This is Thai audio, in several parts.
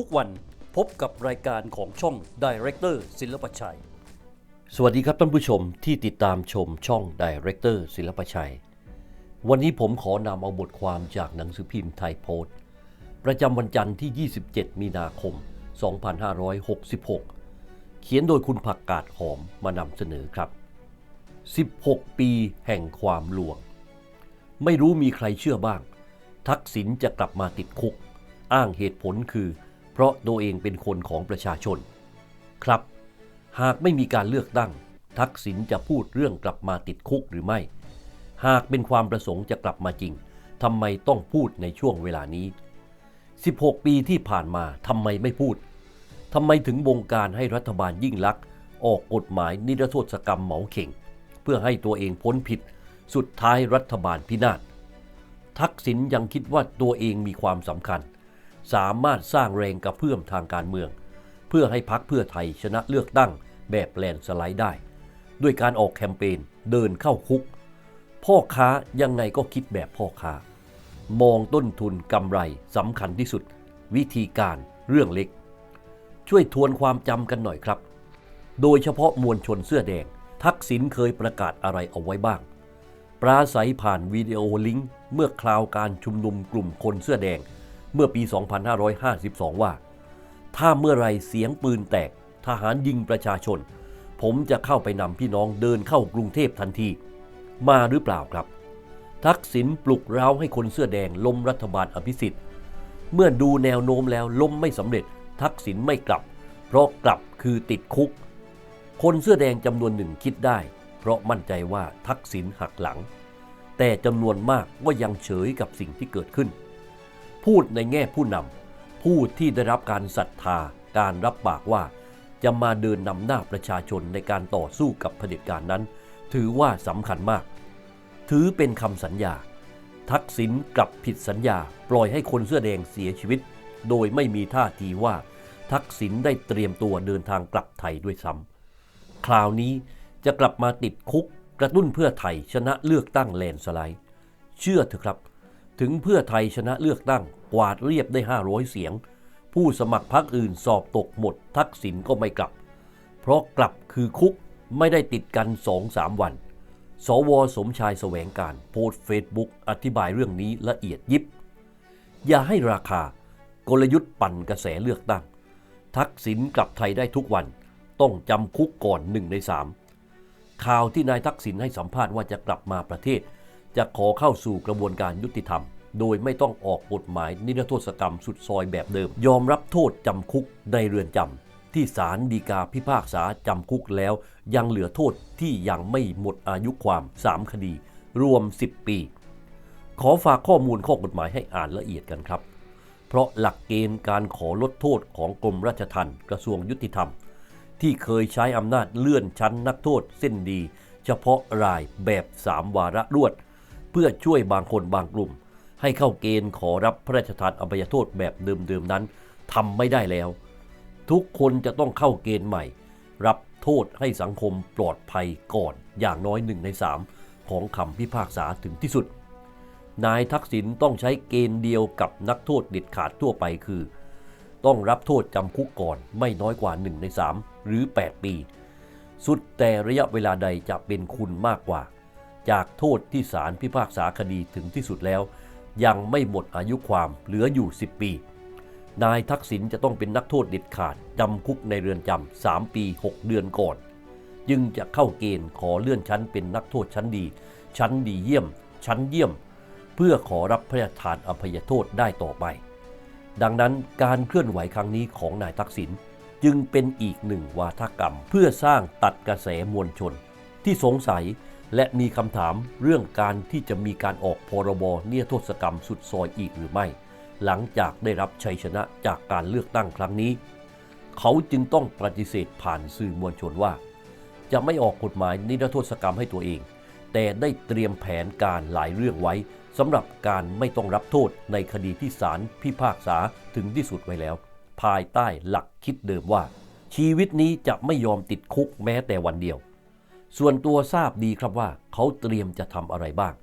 ทุกวันพบกับรายการของช่อง Director ศิลปชัย สวัสดีครับท่านผู้ชมที่ติดตามชมช่อง Director ศิลปชัย วันนี้ผมขอนำเอาบทความจากหนังสือพิมพ์ไทยโพสต์ ประจำวันจันทร์ที่ 27 มีนาคม 2566 เขียนโดยคุณผักกาดหอมมานำเสนอครับ 16 ปีแห่งความลวง ไม่รู้มีใครเชื่อบ้าง ทักษิณจะกลับมาติดคุก อ้างเหตุผลคือ เพราะตัวเองเป็นคนของประชาชน ครับ หากไม่มีการเลือกตั้ง ทักษิณจะพูดเรื่องกลับมาติดคุกหรือไม่ หากเป็นความประสงค์จะกลับมาจริงทำไมต้องพูดในช่วงเวลานี้ 16 ปีที่ผ่านมาทำไมไม่พูดทำไมถึงบงการให้รัฐบาลยิ่งลักษณ์ออกกฎหมายนิรโทษกรรมเหมาเข่ง เพื่อให้ตัวเองพ้นผิด สุดท้ายรัฐบาลพินาศทักษิณยังคิดว่าตัวเองมีความสำคัญ สามารถสร้างแรงกระเพื่อมทางการเมือง เพื่อให้พักเพื่อไทยชนะเลือกตั้งแบบแลนสไลด์ได้ ด้วยการออกแคมเปญเดินเข้าคุก พ่อค้ายังไงก็คิดแบบพ่อค้า มองต้นทุนกำไรสำคัญที่สุด วิธีการเรื่องเล็ก ช่วยทวนความจำกันหน่อยครับ โดยเฉพาะมวลชนเสื้อแดง ทักษิณเคยประกาศอะไรเอาไว้บ้าง ปราศัยผ่านวิดีโอลิงก์เมื่อคราวการชุมนุมกลุ่มคนเสื้อแดง เมื่อปี 2552 ว่า ถ้าเมื่อไรเสียงปืนแตกทหารยิงประชาชน ผมจะเข้าไปนำพี่น้องเดินเข้ากรุงเทพทันที มาหรือเปล่าครับ ทักษิณปลุกเร้าให้คนเสื้อแดงล้มรัฐบาลอภิสิทธิ์ เมื่อดูแนวโน้มแล้วล้มไม่สำเร็จ ทักษิณไม่กลับ เพราะกลับคือติดคุก คนเสื้อแดงจำนวนหนึ่งคิดได้ เพราะมั่นใจว่าทักษิณหักหลัง แต่จำนวนมากก็ยังเฉยกับสิ่งที่เกิดขึ้น พูดในแง่ผู้นำผู้ที่ได้รับการศรัทธาการรับปากว่า จะมาเดินนำหน้าประชาชนในการต่อสู้กับเผด็จการนั้น ถือว่าสำคัญมาก ถือเป็นคำสัญญา ทักษิณกลับผิดสัญญา ปล่อยให้คนเสื้อแดงเสียชีวิต โดยไม่มีท่าทีว่า ทักษิณได้เตรียมตัวเดินทางกลับไทยด้วยซ้ำคราวนี้จะกลับมาติดคุกกระตุ้นเพื่อไทยชนะเลือกตั้งแลนสไลด์ เชื่อเถอะครับ ถึงเพื่อไทยชนะเลือกตั้งกวาดเรียบได้ 500 เสียง ผู้สมัครพรรคอื่นสอบตกหมด ทักษิณก็ไม่กลับ เพราะกลับคือคุกไม่ได้ติดกัน 2-3 วัน สวสมชายแสวงการโพสเฟซบุ๊กอธิบายเรื่องนี้ละเอียดยิบ อย่าให้ราคากลยุทธ์ปั่นกระแสเลือกตั้ง ทักษิณกลับไทยได้ทุกวัน ต้องจำคุกก่อนหนึ่งในสามข่าวที่นายทักษิณให้สัมภาษณ์ว่าจะกลับมาประเทศ จะขอเข้าสู่กระบวนการยุติธรรม โดยไม่ต้องออกกฎหมายนิรโทษกรรมสุดซอยแบบเดิม ยอมรับโทษจำคุกในเรือนจำที่ศาลฎีกาพิพากษาจำคุกแล้ว ยังเหลือโทษที่ยังไม่หมดอายุความ 3 คดี รวม 10 ปี ขอฝากข้อมูลข้อกฎหมายให้อ่านละเอียดกันครับ เพราะหลักเกณฑ์การขอลดโทษของกรมราชทัณฑ์กระทรวงยุติธรรม ที่เคยใช้อำนาจเลื่อนชั้นนักโทษเส้นดี เฉพาะรายแบบ 3 วาระรวด พื่อช่วยบางคนบางกลุ่ม ให้เข้าเกณฑ์ขอรับพระราชทานอภัยโทษแบบเดิมๆนั้นทำไม่ได้แล้ว ทุกคนจะต้องเข้าเกณฑ์ใหม่ รับโทษให้สังคมปลอดภัยก่อนอย่างน้อยหนึ่งในสามของคำพิพากษาถึงที่สุด นายทักษิณต้องใช้เกณฑ์เดียวกับนักโทษเด็ดขาดทั่วไปคือ ต้องรับโทษจำคุกก่อนไม่น้อยกว่า 1 ใน 3 หรือ 8 ปี สุดแต่ระยะเวลาใดจะเป็นคุณมากกว่า จากโทษที่ศาลพิพากษาคดีถึงที่สุดแล้ว ยังไม่หมดอายุความเหลืออยู่ 10 ปี นายทักษิณจะต้องเป็นนักโทษเด็ดขาดจำคุกในเรือนจำ3ปี 6 เดือนก่อน จึงจะเข้าเกณฑ์ขอเลื่อนชั้นเป็นนักโทษชั้นดี ชั้นดีเยี่ยม ชั้นเยี่ยม เพื่อขอรับพระราชทานอภัยโทษได้ต่อไป ดังนั้นการเคลื่อนไหวครั้งนี้ของนายทักษิณจึงเป็นอีกหนึ่งวาทกรรมเพื่อสร้างตัดกระแสมวลชนที่สงสัย และมีคำถามเรื่องการที่จะมีการออกพรบเนิรโทษกรรมสุดซอยอีกหรือไม่ หลังจากได้รับชัยชนะจากการเลือกตั้งครั้งนี้ เขาจึงต้องปฏิเสธผ่านสื่อมวลชนว่า จะไม่ออกกฎหมายนิรโทษกรรมให้ตัวเอง แต่ได้เตรียมแผนการหลายเรื่องไว้สำหรับการไม่ต้องรับโทษในคดีที่ศาลพิพากษาถึงที่สุดไว้แล้ว ภายใต้หลักคิดเดิมว่า ชีวิตนี้จะไม่ยอมติดคุกแม้แต่วันเดียว ส่วนตัวทราบดีครับว่าเขาเตรียมจะทำอะไรบ้าง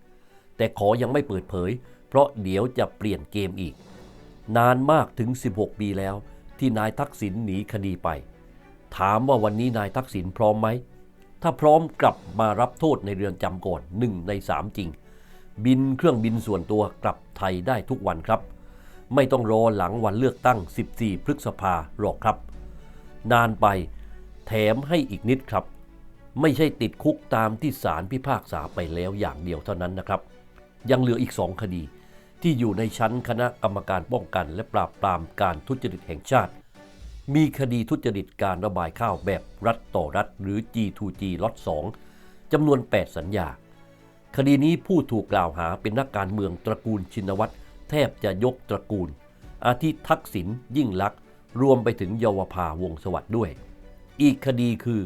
แต่ขอยังไม่เปิดเผย เพราะเดี๋ยวจะเปลี่ยนเกมอีก นานมากถึง 16 ปีแล้ว ที่นายทักษิณหนีคดีไป ถามว่าวันนี้นายทักษิณพร้อมไหม ถ้าพร้อมกลับมารับโทษในเรือนจำก่อนหนึ่งในสามจริง บินเครื่องบินส่วนตัวกลับไทยได้ทุกวันครับ ไม่ต้องรอหลังวันเลือกตั้ง 14 พฤษภาหรอกครับ นานไปแถมให้อีกนิดครับ ไม่ใช่ติดคุกตามที่ศาลพิพากษาไปแล้วอย่างเดียวเท่านั้นนะครับ ยังเหลืออีกสองคดี ที่อยู่ในชั้นคณะกรรมการป้องกัน และปราบปรามการทุจริตแห่งชาติ มีคดีทุจริตการระบายข้าวแบบรัฐต่อรัฐ หรือ G2G ล็อต2จำนวน 8 สัญญา คดีนี้ผู้ถูกกล่าวหาเป็นนักการเมืองตระกูลชินวัตรแทบจะยกตระกูล อาทิทักษิณยิ่งลักษณ์รวมไปถึงเยาวภาวงศ์สวัสด์ด้วย อีกคดีคือ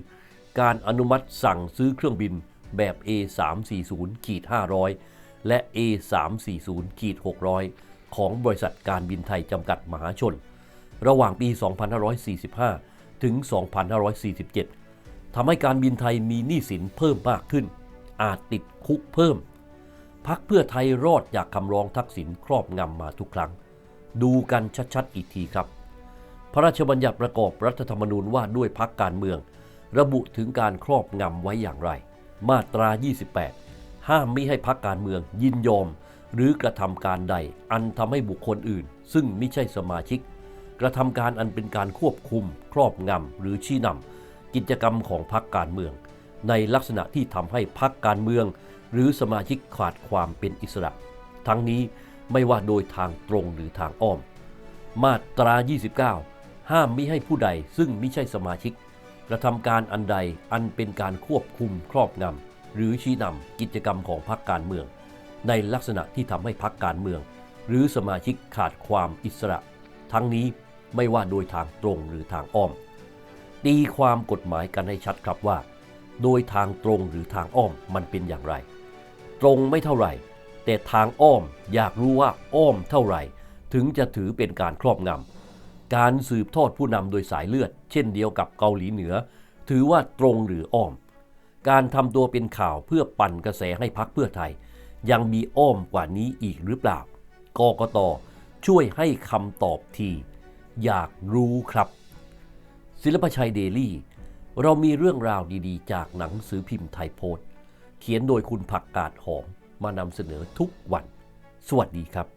การอนุมัติสั่งซื้อเครื่องบินแบบ A340-500 และ A340-600 ของบริษัทการบินไทยจำกัดมหาชน ระหว่างปี 2545 ถึง 2547 ทำให้การบินไทยมีหนี้สินเพิ่มมากขึ้น อาจติดคุกเพิ่ม พักเพื่อไทยรอดจากคำร้องทักษิณครอบงำมาทุกครั้ง ดูกันชัดๆอีกทีครับ พระราชบัญญัติประกอบรัฐธรรมนูญว่าด้วยพักการเมือง ระบุถึงการครอบงำไว้อย่างไร มาตรา 28 ห้ามมิให้พักการเมืองยินยอม หรือกระทำการใดอันทำให้บุคคลอื่น ซึ่งไม่ใช่สมาชิก กระทำการอันเป็นการควบคุม ครอบงำหรือชี้นำกิจกรรมของพักการเมือง ในลักษณะที่ทำให้พักการเมือง หรือสมาชิกขาดความเป็นอิสระ ทั้งนี้ไม่ว่าโดยทางตรงหรือทางอ้อม มาตรา 29 ห้ามมิให้ผู้ใดซึ่งไม่ใช่สมาชิก กระทำการอันใดอันเป็นการควบคุมครอบงำหรือชี้นำกิจกรรมของพรรคการเมือง ในลักษณะที่ทำให้พรรคการเมือง หรือสมาชิกขาดความอิสระ ทั้งนี้ไม่ว่าโดยทางตรงหรือทางอ้อม ตีความกฎหมายกันให้ชัดครับว่า โดยทางตรงหรือทางอ้อมมันเป็นอย่างไร ตรงไม่เท่าไหร่ แต่ทางอ้อมอยากรู้ว่าอ้อมเท่าไหร่ ถึงจะถือเป็นการครอบงำ การสืบทอดผู้นำโดยสายเลือด เช่นเดียวกับเกาหลีเหนือ ถือว่าตรงหรืออ้อม การทำตัวเป็นข่าวเพื่อปั่นกระแสให้พักเพื่อไทย ยังมีอ้อมกว่านี้อีกหรือเปล่ากกตช่วยให้คำตอบที อยากรู้ครับ ศิลปชัยเดลี่ เรามีเรื่องราวดีๆ จากหนังสือพิมพ์ไทยโพสต์ เขียนโดยคุณผักกาดหอมมานำเสนอทุกวัน สวัสดีครับ